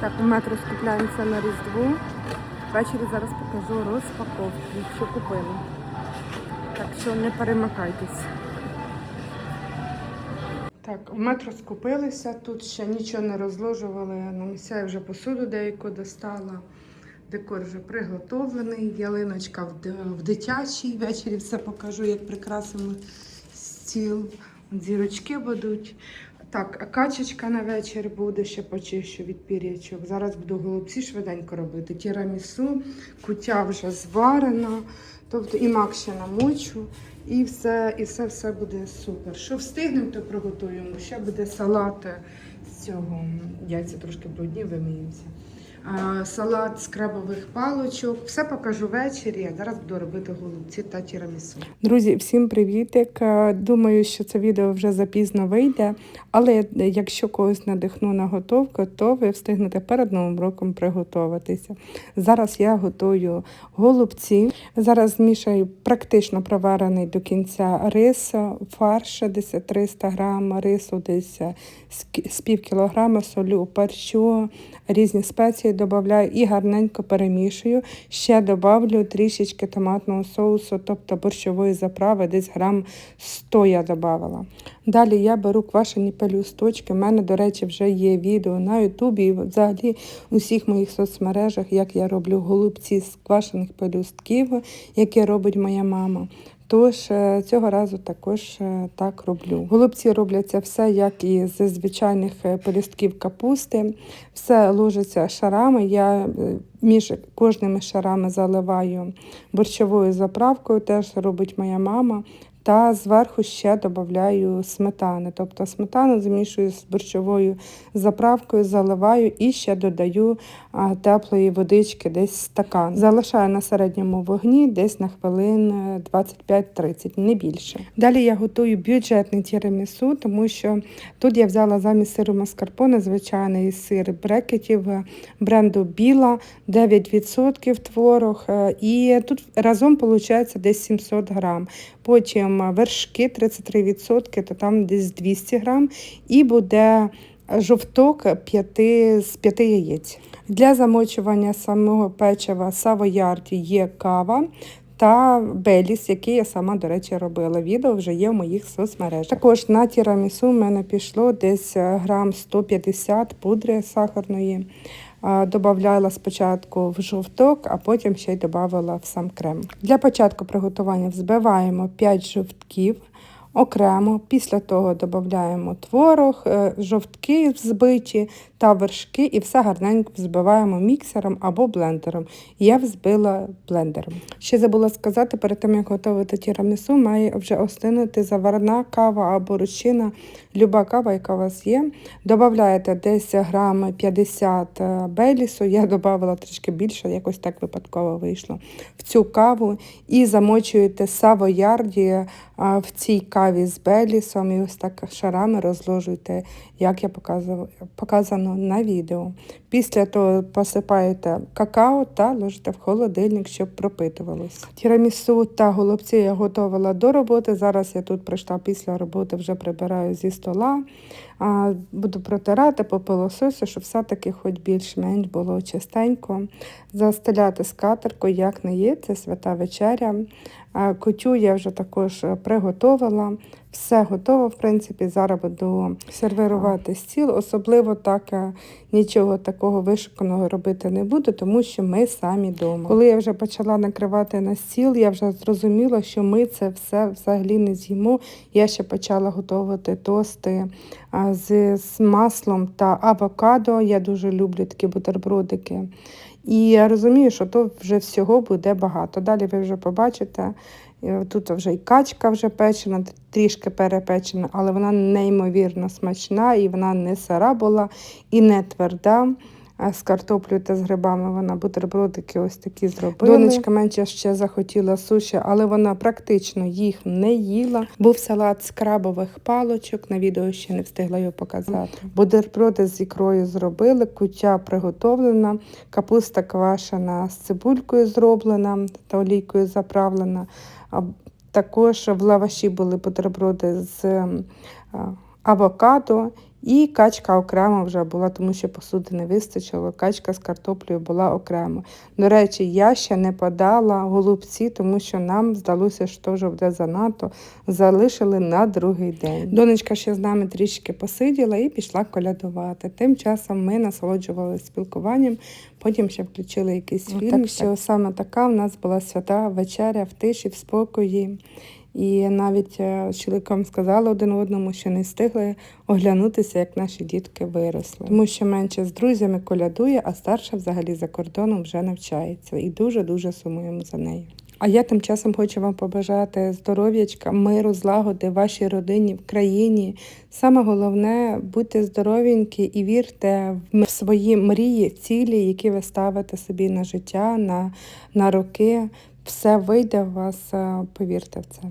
Так, у метро скупляємося на Різдву. Ввечері зараз покажу розпаковки, що купили. Так що не перемикайтесь. Так, у метро скупилися, тут ще нічого не розложували. На місця я вже посуду деяку достала. Декор вже приготовлений, ялиночка в, в дитячій. Ввечері все покажу, як прикрасимо стіл. Зірочки будуть. Так, качечка на вечір буде, ще почищу від пірячок. Зараз буду голубці швиденько робити. Тірамісу, кутя вже зварена, тобто і мак ще намочу, і все, і все, все буде супер. Що встигнемо, то приготуємо. Ще буде салат з цього. Яйця трошки брудні, виміємося. Салат з крабових палочок. Все покажу ввечері. А зараз буду робити голубці та тірамісу. Друзі, всім привітик. Е, Думаю, що це відео вже запізно вийде, але якщо когось надихну на готовку, то ви встигнете перед новим роком приготуватися. Зараз я готую голубці. Зараз змішаю практично проварений до кінця рис, фарш десь 300 грам, рису десь з пів кілограма, солю, перчу, різні спеції додаю і гарненько перемішую. Ще додавлю трішечки томатного соусу, тобто борщової заправи, десь грам 100 я додавала. Далі я беру квашені пелюсточки. У мене, до речі, вже є відео на Ютубі і взагалі у всіх моїх соцмережах, як я роблю голубці з квашених пелюстків, які робить моя мама. Тож е, цього разу також е, так роблю. Голубці робляться все, як і з звичайних пелістків капусти. Все ложиться шарами. Я е, між кожними шарами заливаю борщовою заправкою, теж робить моя мама. Та зверху ще додаю сметани. Тобто сметану замішую з борщовою заправкою, заливаю і ще додаю теплої водички, десь стакан. Залишаю на середньому вогні десь на хвилин е, 25-30, не більше. Далі я готую бюджетний тірамісу, тому що тут я взяла замість сиру маскарпоне звичайний сир брекетів е, бренду Біла, 9% творог. е, І тут разом виходить десь 700 грам. Потім е, вершки 33%, то там десь 200 грам. І буде жовток 5, з 5 яєць. Для замочування самого печива савоярді є кава. Та беліс, який я сама, до речі, робила. Відео вже є в моїх соцмережах. Також на тірамісу в мене пішло десь е, грам 150 пудри сахарної. Добавляла спочатку в жовток, а потім ще й додавала в сам крем. Для початку приготування взбиваємо 5 жовтків окремо. Після того додаємо творог, е, жовтки взбиті та вершки, і все гарненько взбиваємо міксером або блендером. Я взбила блендером. Ще забула сказати, перед тим як готувати тірамісу, має вже остинути заварна кава або ручина, люба кава, яка у вас є. Додаєте десь грам 50 белісу, я додавала трішки більше, якось так випадково вийшло в цю каву і замочуєте савоярді в цій каві з белісом і ось так шарами розложуйте, як я показано на відео. Після того посипаєте какао та ложите в холодильник, щоб пропитувалось. Тірамісу та голубці я готувала до роботи. Зараз я тут прийшла після роботи, вже прибираю зі стола. А, буду протирати по пилососу, щоб все-таки хоч більш-менш було чистенько. Застеляти скатерку, як не є, це свята вечеря. А, Кутю я вже також приготувала. Все готово, в принципі, зараз буду сервірувати стіл. Особливо так е, нічого такого вишуканого робити не буду, тому що ми самі вдома. Коли я вже почала накривати на стіл, я вже зрозуміла, що ми це все взагалі не з'їмо. Я ще почала готувати тости з, з маслом та авокадо. Я дуже люблю такі бутербродики. І я розумію, що то вже всього буде багато. Далі ви вже побачите. Тут вже і качка вже печена, трішки перепечена, але вона неймовірно смачна, і вона не сара була, і не тверда. З картоплею та з грибами вона бутербродики ось такі зробила. Донечка менше ще захотіла суші, але вона практично їх не їла. Був салат з крабових палочок. На відео ще не встигла його показати. Бутерброди з ікрою зробили, кутя приготовлена, капуста квашена з цибулькою зроблена та олійкою заправлена. Також в лаваші були бутерброди з ем, авокадо І качка окремо вже була, тому що посуди не вистачило. Качка з картоплею була окремо. До речі, я ще не подала голубці, тому що нам здалося, що вже буде занадто. Залишили на другий день. Донечка ще з нами трішки посиділа і пішла колядувати. Тим часом ми насолоджувалися спілкуванням, потім ще включили якийсь фільм. Так що саме така в нас була свята вечеря в тиші, в спокої. І навіть е, з чоловіком сказали один одному, що не встигли оглянутися, як наші дітки виросли. Тому що менше з друзями колядує, а старша взагалі за кордоном вже навчається. І дуже-дуже сумуємо за нею. А я тим часом хочу вам побажати здоров'ячка, миру, злагоди вашій родині, в країні. Саме головне будьте здоровенькі і вірте в свої мрії, цілі, які ви ставите собі на життя, на, на роки. Все вийде у вас, е, повірте в це.